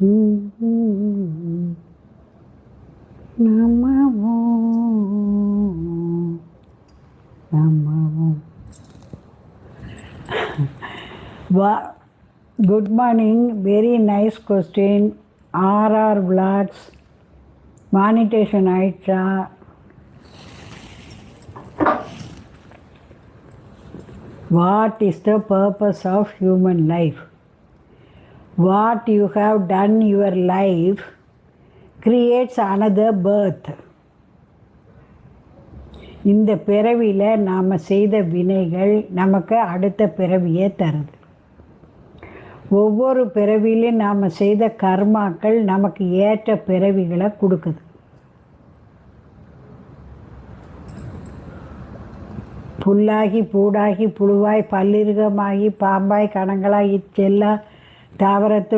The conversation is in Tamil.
நமோ நமோ வா good morning very nice question RR vlogs monetisation ஆயிடுச்சா what is the purpose of human life What you have done your life creates another birth. இந்த பிறவியில் நாம் செய்த வினைகள் நமக்கு அடுத்த பிறவியே தருது. ஒவ்வொரு பிறவிலையும் நாம் செய்த கர்மாக்கள் நமக்கு ஏற்ற பிறவிகளை கொடுக்குது. புல்லாகி பூடாகி புழுவாய் பல்லிருகமாகி பாம்பாய் கணங்களாகி செல்லா தாவரத்து